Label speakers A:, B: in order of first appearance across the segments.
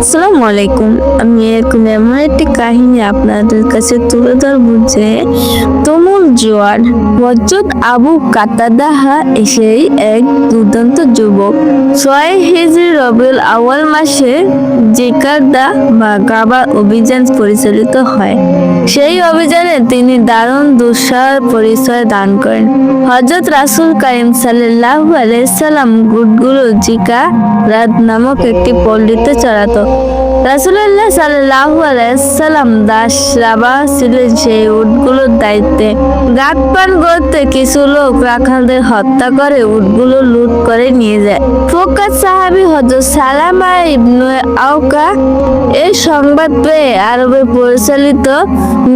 A: আসসালামু আলাইকুম। আমি এখন এমন একটি কাহিনী আপনাদের কাছে তুলে ধরবো যে তুমুল জোয়ার হজরত আবু কাতাদাহা এসেই এক দুর্দান্ত যুবক। ছয় হিজরি রবিউল আওয়াল মাসে জিকারদা বা গাবার অভিযান পরিচালিত হয়। সেই অভিযানে তিনি দারুণ দুঃসাহ পরিচয় দান করেন। হজরত রাসূল কারিম সাল্লাল্লাহু আলাইহি সাল্লাম গুটগুলো জিকা রাত নামক একটি পল্লীতে চড়াতো। রাসূলুল্লাহ সাল্লাল্লাহু আলাইহি সাল্লাম দাস রাবা ছিলেন সেই উটগুলোর দায়িত্বে। গাত পান করতে কিছু লোক রাখালদের হত্যা করে উটগুলো লুট করে নিয়ে যায়। ফোকাত সাহাবী হজরত সালামা ইবনে আওকা এই সংবাদ পেয়ে আরবে পরিচালিত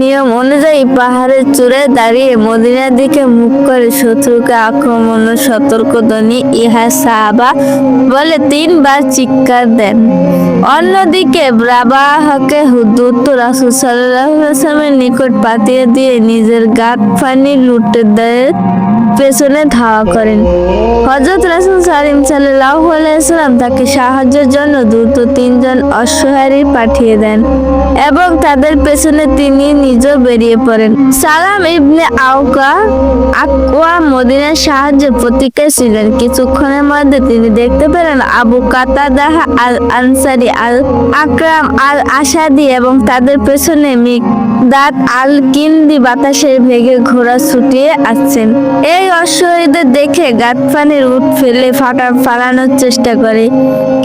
A: নিয়ম অনুযায়ী পাহাড়ের চূড়ায় দাঁড়িয়ে মদিনার দিকে মুখ করে শত্রুকে আক্রমণ সতর্ক ধ্বনি ইহা সাহাবা বলে তিনবার চিৎকার দেন। অন্যদিকে ব্রাবাহকে হুদুত রাসুল সাল্লামের নিকট পাতিয়ে দিয়ে নিজের গাত ফানি লুটে দেয়। পেছনে ধাওয়া করেন। হজরত রাসুল সালিম সাল্লাহ আলাইসাল্লাম তাকে সাহায্যের জন্য দ্রুত তিনজন অশ্বহারী পাঠিয়ে দেন এবং তাদের পেছনে তিনি নিজেও বেরিয়ে পড়েন। সালাম ইবনে আউকা আকওয়া মদিনার সাহায্যে প্রতীক্ষায় ছিলেন। কিছুক্ষণের মধ্যে তিনি দেখতে পেলেন আবু কাতাদাহ আল আনসারি আল আকরাম আল আসাদি এবং তাদের পেছনে মিক দাঁত আল কিন্দি বাতাসের ভেগে ঘোড়া ছুটিয়ে আসছেন। এই অশ্বহীদের দেখে গাতফানির উঠ ফেলে ফাটা ফালানোর চেষ্টা করে।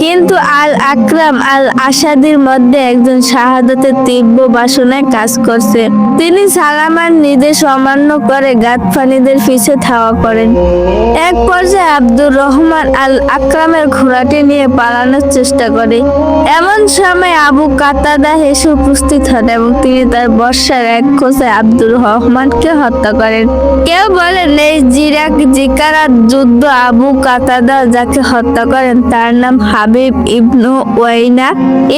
A: কিন্তু আল আকরাম আল আসাদির মধ্যে একজন শাহাদতের তীব্র বাসনায় কাজ করছে। তিনি সালামার নির্দেশ অমান্য করে গাতফানিদের পিছে ধাওয়া করেন। এক পর্যায়ে আব্দুর রহমান আল আকরামের ঘোড়াটি নিয়ে পালানোর চেষ্টা করে। এমন সময় আবু কাতাদা হেসে উপস্থিত হন এবং তিনি তার বর্ষার এক খোঁজে আব্দুর রহমানকে হত্যা করেন। কেউ বলেন এই জিরাক জিকারা যুদ্ধ আবু কাতাদা যাকে হত্যা করেন, তার নাম হাবিব ইবনু ওয়াইনা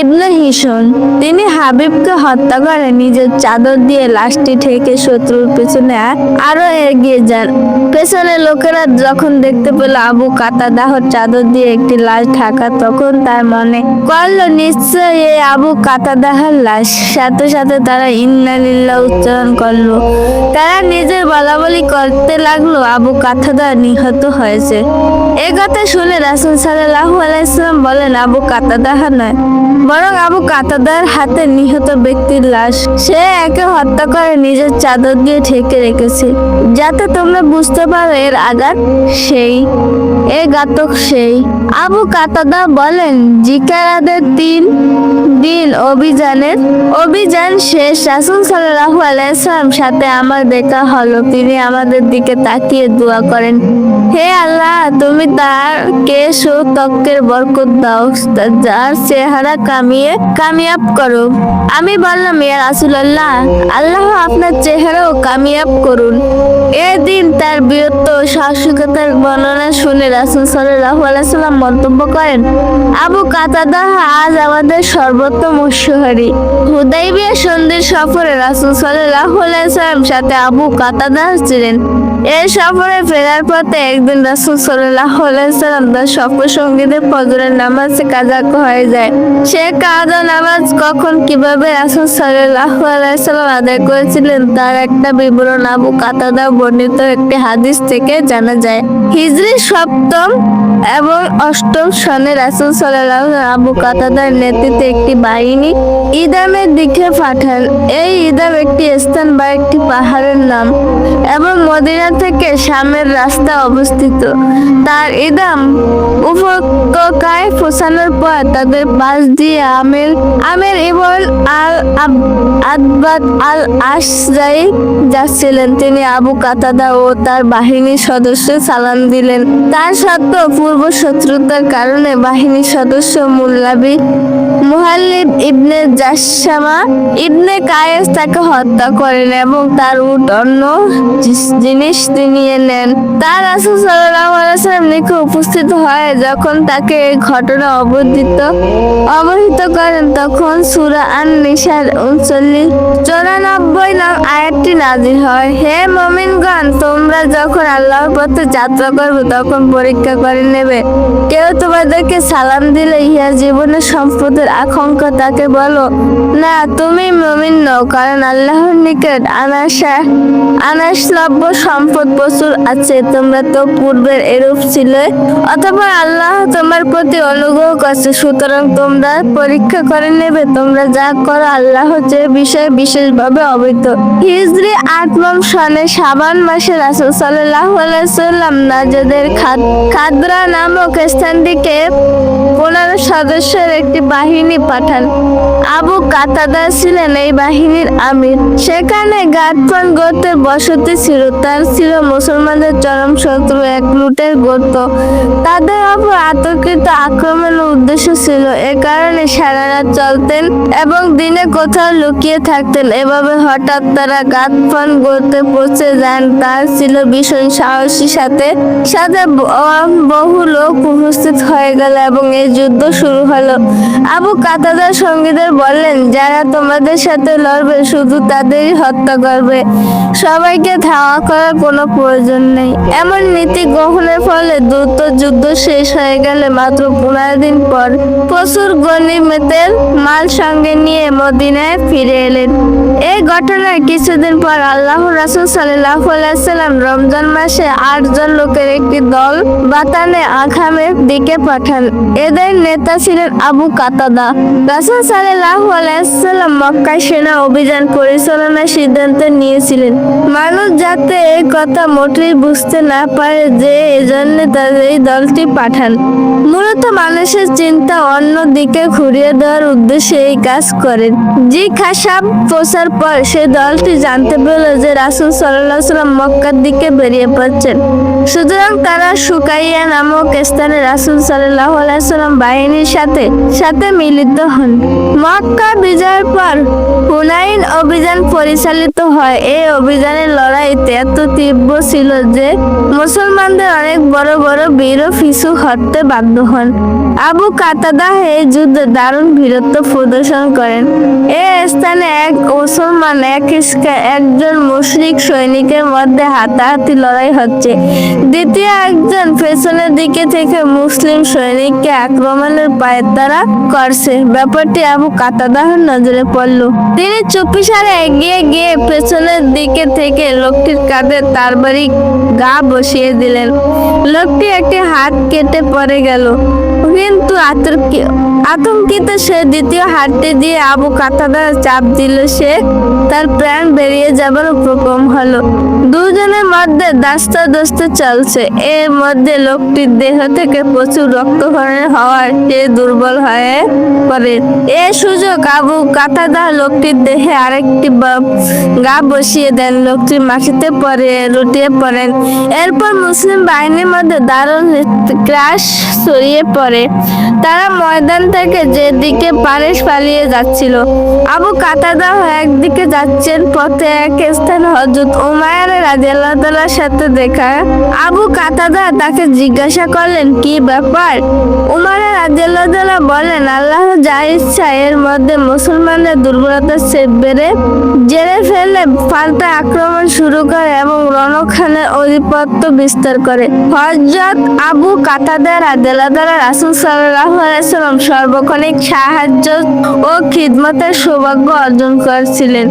A: ইবনু হিসন তিনি হাবিবকে হত্যা করে নিজের চাদর দিয়ে লাশটি ঠেকে শত্রুর পেছনে আরও এগিয়ে যান। পেছনে লোকেরা যখন দেখতে পেল আবু কাতাদাহর চাদর দিয়ে একটি লাশ ঢাকা, তখন তার মনে করল নিশ্চয় এই আবু কাতাদাহার লাশ। সাথে সাথে তারা ইন্নালিল্লাহ উচ্চারণ করল। তারা নিজের বলাবলি করতে লাগল, আবু কাতাদা নিহত হয়েছে। এ কথা শুনে রাসুল সাল্লাহ আলাইসাল্লাম বলেন, আবু কাতাদাহা নয়। বরং আবু কাতাদার হাতে নিহত ব্যক্তির লাশ। সে একে হত্যা করে নিজের চাদর দিয়ে ঢেকে রেখেছে। যাতে তোমরা বুঝতে পারো, এর আঘাত সেই এ ঘাতক সেই। আবু কাতাদা বলেন, জিকারাদের তিন দিন অভিযানের, অভিযান শেষ রাসুল সাল্লাহ আলাইসালাম সাথে আমার দেখা হলো। তিনি আমাদের দিকে তাকিয়ে দোয়া করেন, হে আল্লাহ, তুমি তার কেশ ও ত্বকের বরকত দাও যার চেহারা কামিয়ে, কামিয়াব করো। আমি বললাম, ইয়া রাসুলাল্লাহ, আল্লাহ আল্লাহ আপনার চেহারাও কামিয়াব করুন। এদিন তার বীরত্ব সাহসিকতার বর্ণনা শুনে রাসুল সাল্লাহ আলাইসাল্লাম মন্তব্য করেন, আবু কাতাদা, আজ আমাদের সর্বোত্তম ঐশ্বহারী হুদাইবিয়া সন্ধির সফরে রাসুল সাল্লাহ সাথে আবু কাতাদা ছিলেন। এই সফরে ফেরার পথে একদিন রাসুল সাল্লাহ আলাইসাল্লাম তার সফর সঙ্গীদের ফজরের নামাজে কাজা হয়ে যায়। সে কাজা নামাজ কখন কীভাবে রাসুল সাল্লাহ আলাইসাল্লাম আদায় করেছিলেন তার একটা বিবরণ আবু কাতাদা বর্ণিত একটি হাদিস থেকে জানা যায়। হিজরি সপ্তম এবং অষ্টম সনে রাসুল সাল্লাহ আবু কাতাদার নেতৃত্বে একটি বাহিনী ইদামের দিকে পাঠান। এই ইদাম একটি স্থান বা একটি পাহাড়ের নাম এবং মদিনা থেকে শামের রাস্তা অবস্থিত। তার ইদাম উপত্যকায় পৌঁছানোর পর তাদের পাশ দিয়ে আমের আমের ইবন আল আদবাদ আল আশজাই যাচ্ছিলেন। তিনি আবু কাতাদা ও তার বাহিনীর সদস্য সালাম দিলেন। তার সত্ত্বেও পূর্ব শত্রুতার কারণে বাহিনীর সদস্য মুল্লাবি মুহাল্লিব ইবনে জাসামা ইবনে কায়েস তাকে হত্যা করেন এবং তার উট অন্য জি- জিনিস নিয়ে নেন। তার রাসূল সাল্লাল্লাহু আলাইহি ওয়াসাল্লাম নিকট উপস্থিত হয় যখন তাকে ঘটনা অবহিত অবহিত করেন তখন সুরা আন নিসার উনচল্লিশ চৌরানব্বই নং আয়াতটি নাজির হয়। হে মমিনগণ, তোমরা যখন আল্লাহর পথে যাত্রা করবে তখন পরীক্ষা করে নেবে। কেউ তোমাদেরকে সালাম দিলে ইহা জীবনের সম্পদের আকাঙ্ক্ষা তাকে বলো, না, তুমি মমিন নও, কারণ আল্লাহর নিকট আনাসা আনাসলভ্য সম্পদ প্রচুর আছে, তোমরা তো পূর্বের এরূপ ছিলে। অথবা আল্লাহ তোমার প্রতি অনুগ্রহ করছে, সুতরাং তোমরা পরীক্ষা করে নেবে, তোমরা যা করো আল্লাহ যে বিষয়ে বিশেষভাবে অবৈধ হিজরি আটমম সনে সাবান মাসে রাসুল সাল্লাহ সাল্লাম নাজাদের খাদ- খাদরা নামক স্থানটিকে পনেরো সদস্যের একটি বাহিনী পাঠান। আবু কাতাদা ছিলেন এই বাহিনীর আমির। সেখানে গাটফান গোত্রের বসতি ছিল, তার ছিল মুসলমানদের চরম শত্রু এক লুটের গোত্র। তাদের ওপর আতঙ্কিত আক্রমণের উদ্দেশ্য ছিল এ কারণে সারা রাত চলতেন এবং দিনে কোথাও লুকিয়ে থাকতেন। এভাবে হঠাৎ তারা গাতফান গোত্রে পৌঁছে যান। তার ছিল ভীষণ সাহসী সাথে। সাথে বহু লোক উপস্থিত হয়ে গেল এবং এই যুদ্ধ শুরু হলো। আবু কাতাদার সঙ্গীদের বললেন, যারা তোমাদের সাথে লড়বে, শুধু তাদেরই হত্যা করবে। সবাইকে ধাওয়া করার কোনো প্রয়োজন নেই। এমন নীতি গ্রহণের ফলে দ্রুত যুদ্ধ শেষ হয়ে গেলে মাত্র পনেরো দিন পর প্রচুর গণিমতের মাল সঙ্গে নিয়ে মদিনায় ফিরে এলেন। এই ঘটনার কিছুদিন পর আল্লাহ রাসুল সাল্লাহ সাল্লাম রমজান মাসে আটজন লোকের একটি দল বাতানে আখামের দিকে পাঠান। এদের নেতা ছিলেন আবু কাতাদা। রাসুল সাল্লাহ সাল্লাম মক্কায় সেনা অভিযান পরিচালনার সিদ্ধান্ত নিয়েছিলেন। মানুষ যাতে এই কথা মোটেই বুঝতে না পারে যে এজন্য তাদের এই দলটি পাঠান। মূলত মানুষের চিন্তা অন্য দিকে ঘুরিয়ে দেওয়ার উদ্দেশ্যে এই কাজ করেন। জি খাসাব পৌঁছার পর সেই দলটি জানতে পেল যে রাসুল সাল্লাহ সাল্লাম মক্কার দিকে বেরিয়ে পড়ছেন। সুতরাং তারা সুকাইয়া নামক স্থানে রাসুল সাল্লাহ সাল্লাম বাহিনীর সাথে সাথে মিলিত হন। মক্কা বিজয়ের পর হুনাইন অভিযান পরিচালিত হয়। এই অভিযানের লড়াইতে এত তীব্র ছিল যে মুসলমানদের অনেক বড় বড় বীর ফিসু হত্যে বাধ্য হন। আবু কাতাদা এই যুদ্ধে দারুণ বীরত্ব প্রদর্শন করেন। এই স্থানে এক মুসলমান, এক একজন মুশরিক সৈনিকের মধ্যে হাতাহাতি লড়াই হচ্ছে। দ্বিতীয় একজন পেছনের দিকে থেকে মুসলিম সৈনিককে আক্রমণের পায়তারা করছে। ব্যাপারটি আবু কাতাদাহর নজরে পড়ল। তিনি চুপিসারে এগিয়ে গিয়ে পেছনের দিকে থেকে লোকটির কাঁধে তার বাড়ি গা বসিয়ে দিলেন। লোকটি একটি হাত কেটে পড়ে গেল। কিন্তু আতঙ্কি আতঙ্কিত সে দ্বিতীয় হাতটি দিয়ে আবু কাতাদা চাপ দিল সে, তার প্রাণ বেরিয়ে যাবার উপক্রম হলো। দুজনের মধ্যে দাস্তা দস্তে চলছে। এর মধ্যে লোকটির দেহ থেকে প্রচুর রক্তক্ষরণ হওয়ার সে দুর্বল হয়ে পড়ে। এ সুযোগ আবু কাতাদা লোকটির দেহে আরেকটি গা বসিয়ে দেন। লোকটি মাটিতে পড়ে লুটিয়ে পড়েন। এরপর মুসলিম বাহিনীর মধ্যে দারুণ ক্রাশ ছড়িয়ে পড়ে। তারা ময়দান থেকে যেদিকে পারে পালিয়ে যাচ্ছিল। আবু কাতাদা একদিকে যাচ্ছেন, পথে এক স্থানে হজরত উমায়ের রাজিয়াল্লাহ তাআলার সাথে দেখা। আবু কাতাদা তাকে জিজ্ঞাসা করলেন, কি ব্যাপার? উমার রাজিয়াল্লাহ তাআলা বলেন, আল্লাহ যা ইচ্ছা এর মধ্যে মুসলমানদের দুর্বলতা সে বেড়ে জেরে ফেলে পাল্টা আক্রমণ শুরু করে এবং রণখানের অধিপত্য বিস্তার করে। হজরত আবু কাতাদা রাদিয়াল্লাহু তাআলা রাসূল সাল্লাল্লাহু আলাইহি সাল্লাম সর্বক্ষণিক সাহায্য ও খিদমতের সৌভাগ্য অর্জন করেছিলেন।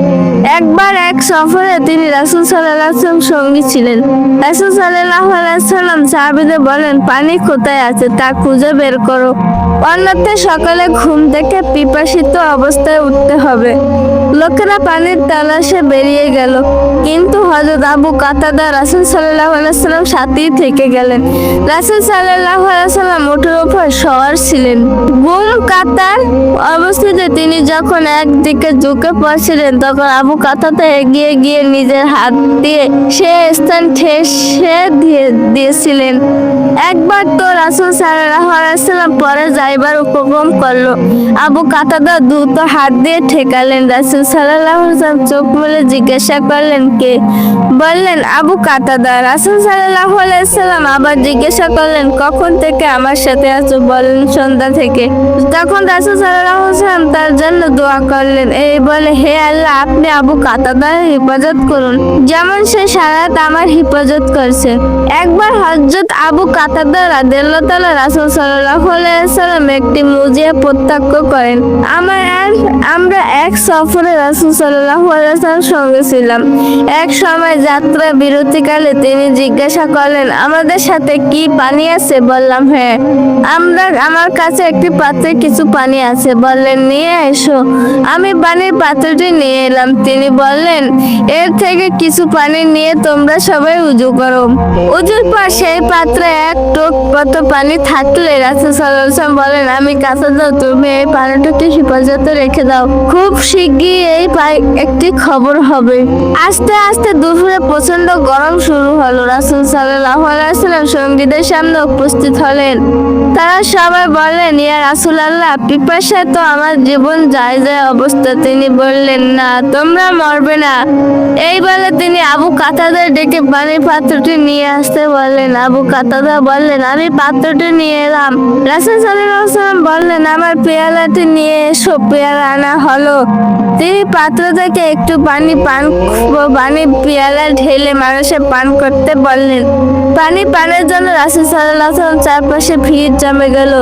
A: একবার এক সফরে তিনি রাসুল সাল্লাম সঙ্গী ছিলেন। রাসুল সাল্লাহ সাল্লাম সাহাবিদে বলেন, পানি কোথায় আছে? তা খুঁজে বের করো। অন্যতে সকালে ঘুম থেকে পিপাসিত অবস্থায় উঠতে হবে। লোকেরা পানির তালাশে বেরিয়ে গেল। কিন্তু হজরত আবু কাতাদা রাসুল সাল্লাহ আলাইসাল্লাম সাথেই থেকে গেলেন। রাসুল সাল্লাহ আলাইসাল্লাম উঠের উপর সওয়ার ছিলেন। বুম কাতার অবস্থিত তিনি যখন একদিকে ঝুঁকে পড়ছিলেন, তখন আবু কাতাদা এগিয়ে গিয়ে নিজের হাত দিয়ে সে স্থান ঠেসে দিয়ে দিয়েছিলেন। একবার তো রাসুল সাল্লাহ সাল্লাম পরে যাইবার উপক্রম করল। আবু কাতাদা দ্রুত হাত দিয়ে ঠেকালেন রাসুল সাল্লাহ চোখ মেলে জিজ্ঞাসা করলেন কে? বললেন, আবু কাতাদা। রাসুল সাল্লাহ সাল্লাম আবার জিজ্ঞাসা করলেন, কখন থেকে আমার সাথে আছো? বলেন সন্ধ্যা থেকে। তখন রাসুল সাল্লাহ সাল্লাম তার জন্য দোয়া করলেন, এই বলে, হে আল্লাহ, আপনি আবু কাতাদার হেফাজত করুন। যেমন সে সারাত আমার হেফাজত করছে। একবার হজরত আবু কাতাদা রাদিয়াল্লাহু তাআলা রাসূল সাল্লাল্লাহু আলাইহি সাল্লাম একটি মুজিয়া প্রত্যক্ষ করেন, আমার আমরা এক সফরে রাসূল সাল্লাম সঙ্গে ছিলাম। এক সময় যাত্রা বিরতিকালে তিনি জিজ্ঞাসা করলেন, আমাদের সাথে কি পানি আছে? বললাম হ্যাঁ আমরা, আমার কাছে একটি পাত্রে কিছু পানি আছে। বললেন, নিয়ে এসো। আমি পানির পাত্রটি নিয়ে এলাম। তিনি বললেন, এর থেকে কিছু পানি নিয়ে তোমরা সবাই উজু করো। উজুর পর সেই পাত্রে এক টোপ কত পানি থাকলে রাসুল সাল্লাম বলেন, আমি কাছে দাও তুমি এই পানিটাকে হেফাজতে রেখে দাও। খুব শিগগিরই পা- একটি খবর হবে। আস্তে আস্তে দুপুরে প্রচণ্ড গরম শুরু হলো। রাসুল সাল্লাহ আলাইসাল্লাম সঙ্গীদের সামনে উপস্থিত হলেন। তারা সবাই বললেন, ইয়া রাসুল আল্লাহ পিপাসায় তো আমার জীবন যায় যায় অবস্থা। তিনি বললেন, না, তোমরা মরবে না। এই বলে তিনি আবু কাতাদের ডেকে পানির পাত্রটি নিয়ে আসতে বললেন। আবু কাতাদা বললেন, আমি পাত্রটি নিয়ে এলাম। রাসুল সাল্লাম বললেন, আমার পেয়ালাটি নিয়ে এসো, পেয়ালা আনা হলো। তিনি পাত্র থেকে একটু পানি পান পানি পেয়ালা ঢেলে মানুষের পান করতে বললেন। পানি পানের জন্য রাসুল সাল্লাহ চারপাশে ভিড় জমে গেল।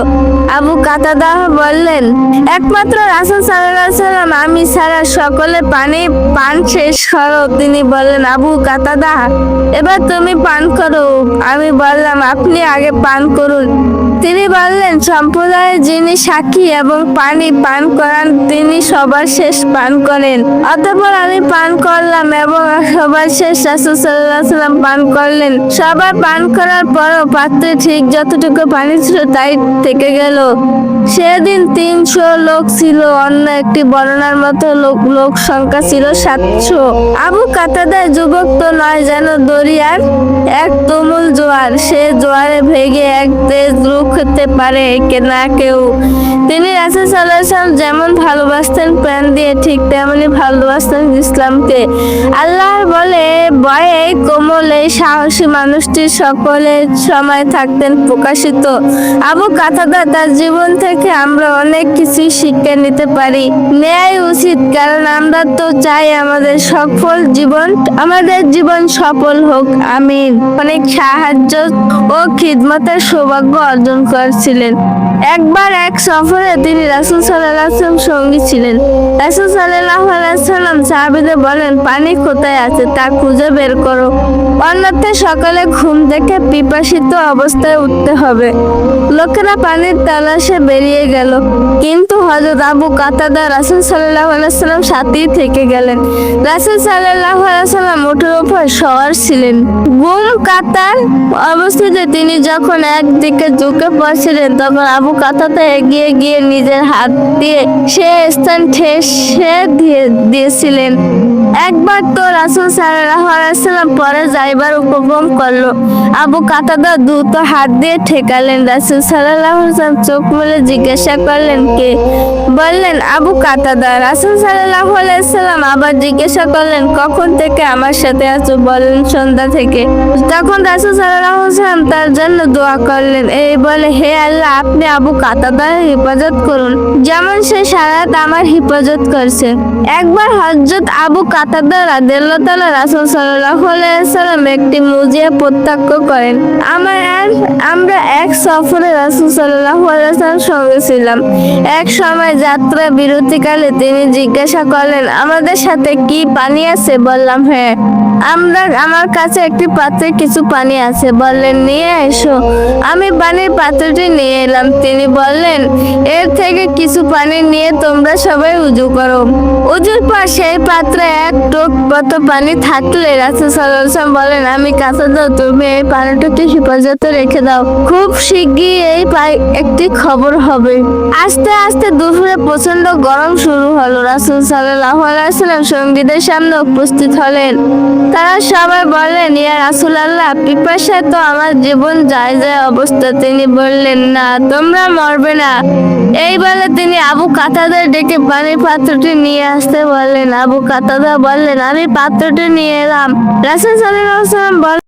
A: আবু কাতাদা বললেন, একমাত্র রাসুল সাল্লাহ সাল্লাম আমি ছাড়া সকলে পানি পান শেষ করো তিনি বললেন। আবু কাতাদা, এবার তুমি পান করো। আমি বললাম, আপনি আগে পান করুন। তিনি বললেন, সম্প্রদায়ের যিনি সাক্ষী এবং পানি পান করান, তিনি সবার শেষ পান করেন। অতঃপর আমি পান করলাম এবং সবার শেষ রাসুসাল্লাম পান করলেন। সবার পান করার পরও পাত্রে ঠিক যতটুকু পানি ছিল তাই থেকে গেল। সেদিন তিনশো লোক ছিল, অন্য একটি বর্ণনার মতো লোক লোক সংখ্যা ছিল সাতশো। আবু কাতাদার যুবক তো নয় যেন দরিয়ার এক তুমুল জোয়ার। সে জোয়ারে ভেগে এক তেজ রূপ হতে পারে কে না কেউ। তিনি রাসুল সাল্লাম যেমন ভালোবাসতেন প্রাণ দিয়ে, ঠিক তেমনি ভালোবাসতেন ইসলামকে। আল্লাহর বলে বয়ে কোমল সাহসী মানুষটি সকলের সময় থাকতেন প্রকাশিত। আবু কাতাদা তার জীবন থেকে আমরা অনেক কিছু শিক্ষা নিতে পারি। নেয়াই উচিত, কারণ আমরা তো চাই আমাদের সফল জীবন, আমাদের জীবন সফল হোক আমি অনেক সাহায্য ও খিদমতের সৌভাগ্য অর্জন করেছিলেন। একবার এক সফরে তিনি রাসুল সাল্লাহ সঙ্গী ছিলেন। রাসুল সাল্লাম সাহাবিদের বলেন, পানি কোথায় আছে? তা খুঁজে বের করো। অন্যথা সকালে ঘুম থেকে পিপাসিত অবস্থায় উঠতে হবে। লোকেরা পানির তালাশে বেরিয়ে গেল। কিন্তু হজরত আবু কাতাদা রাসুল সাল্লাহ সাল্লাম সাথেই থেকে গেলেন। রাসুল সাল্লাহ সাল্লাম উঠের উপর সওয়ার ছিলেন। গুম কাতার অবস্থিত তিনি যখন একদিকে ঝুঁকে পড়ছিলেন, তখন আবু কাতাদা এগিয়ে গিয়ে নিজের হাত দিয়ে সে স্থান ঠেসে দিয়ে দিয়েছিলেন। একবার তো রাসুল সাল্লাম পরে যাইবার উপক্রম করল। আবু কাতাদা দ্রুত হাত দিয়ে ঠেকালেন। রাসুল সাল্লাম চোখ মেলে জিজ্ঞাসা করলেন, কে? বললেন, আবু কাতাদা। রাসুল সাল্লাহ সাল্লাম আবার জিজ্ঞাসা করলেন, কখন থেকে আমার সাথে আছো? বলেন সন্ধ্যা থেকে। তখন রাসুল সাল্লাহ সাল্লাম তার জন্য দোয়া করলেন, এই বলে, হে আল্লাহ, আপনি আবু কাতাদার হেফাজত করুন। যেমন সে সারাত আমার হেফাজত করছে। একবার হজরত আবু কাতাদা দ্বারা তাআলা রাসুল সাল্লাহ সাল্লাম একটি মুজিয়া প্রত্যক্ষ করেন। আমার আর আমরা এক সফরে রাসুল সাল্লাহ সাল্লাম সঙ্গে ছিলাম। এক সময় যাত্রা বিরতিকালে তিনি জিজ্ঞাসা করলেন, আমাদের সাথে কি পানি আছে? বললাম হ্যাঁ। আমরা, আমার কাছে একটি পাত্রে কিছু পানি আছে। বললেন, নিয়ে এসো। আমি পানির পাত্রটি নিয়ে এলাম। তিনি বললেন, এর থেকে কিছু পানি নিয়ে তোমরা সবাই উজু করো। উজুর পর সেই পাত্রে এক টোপ মতো পানি থাকলে রাসুল সাল্লাম বলেন, আমি কাছে দাও তুমি এই পানিটাকে হেফাজতে রেখে দাও। খুব শিগগিরই এই একটি খবর হবে। আস্তে আস্তে দুপুরে প্রচণ্ড গরম শুরু হলো। রাসুল সাল্লাহ আলাইসাল্লাম সঙ্গীদের সামনে উপস্থিত হলেন। তারা সবাই বললেন, ইয়া রাসুল আল্লাহ পিপাসায় তো আমার জীবন যায় যায় অবস্থা। তিনি বললেন, না, তোমরা মরবে না। এই বলে তিনি আবু কাতাদের ডেকে পানি পাত্রটি নিয়ে আসতে বললেন। আবু কাতাদা বললেন, আমি পাত্রটি নিয়ে এলাম। রাসুল সাল্লাম বলেন